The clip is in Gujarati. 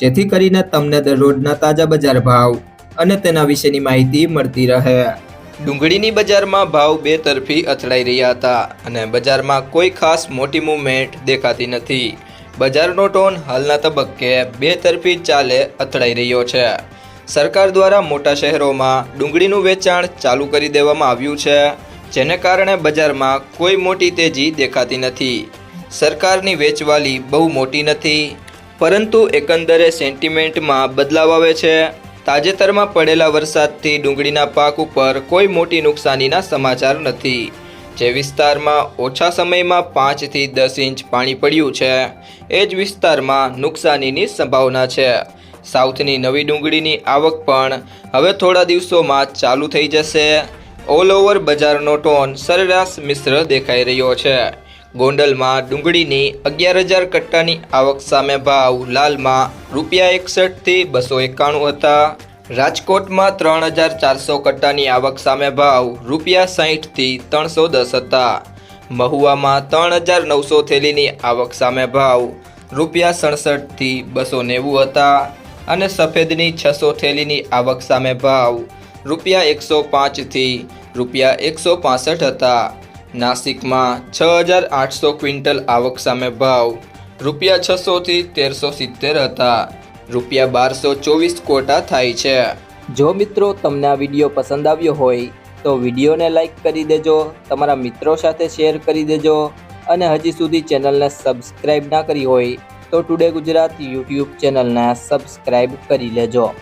જેથી કરીને તમને દરરોજના તાજા બજાર ભાવ અને તેના વિશેની માહિતી મળતી રહે. ડુંગળીની બજારમાં ભાવ બે તરફી અથડાઈ રહ્યા હતા અને બજારમાં કોઈ ખાસ મોટી મૂવમેન્ટ દેખાતી નથી. બજારનો ટોન હાલના તબક્કે બે તરફી ચાલે અથડાઈ રહ્યો છે. સરકાર દ્વારા મોટા શહેરોમાં ડુંગળીનું વેચાણ ચાલુ કરી દેવામાં આવ્યું છે, જેને કારણે બજારમાં કોઈ મોટી તેજી દેખાતી નથી. સરકારની વેચવાલી બહુ મોટી નથી પરંતુ એકંદરે સેન્ટિમેન્ટમાં બદલાવ આવે છે. તાજેતરમાં પડેલા વરસાદથી ડુંગળીના પાક ઉપર કોઈ મોટી નુકસાનીના સમાચાર નથી. જે વિસ્તારમાં ઓછા સમયમાં પાંચથી દસ ઇંચ પાણી પડ્યું છે. એ જ વિસ્તારમાં નુકસાનીની સંભાવના છે. સાઉથની નવી ડુંગળીની આવક પણ હવે થોડા દિવસોમાં ચાલુ થઈ જશે. ઓલ ઓવર બજારનો ટોન સરેરાશ મિશ્ર દેખાઈ રહ્યો છે. ગોંડલમાં ડુંગળીની અગિયાર હજાર કટ્ટાની આવક સામે ભાવ. લાલમાં રૂપિયા એકસઠથી બસો એકાણું હતા. રાજકોટમાં ત્રણ હજાર ચારસો કટ્ટાની આવક સામે ભાવ. રૂપિયા સાહીઠથી ત્રણસો દસ હતા. મહુવામાં ત્રણ હજાર નવસો થેલીની આવક સામે ભાવ. રૂપિયા સડસઠથી બસો નેવું હતા અને સફેદની છસો થેલીની આવક સામે ભાવ. રૂપિયા એકસો પાંચથી રૂપિયા એકસો પાસઠ હતા. નાસિકમાં છ હજાર આઠસો ક્વિન્ટલ આવક સામે ભાવ. રૂપિયા છસોથી તેરસો સિત્તેર હતા. રૂપિયા બારસો ચોવીસ કોટા થાય છે. જો મિત્રો તમને આ વીડિયો પસંદ આવ્યો હોય, તો વિડીયોને લાઇક કરી દેજો, તમારા મિત્રો સાથે શેર કરી દેજો, અને હજી સુધી ચેનલને સબસ્ક્રાઈબ ના કરી હોય, તો ટુડે ગુજરાત યુટ્યુબ ચેનલને સબસ્ક્રાઈબ કરી લેજો.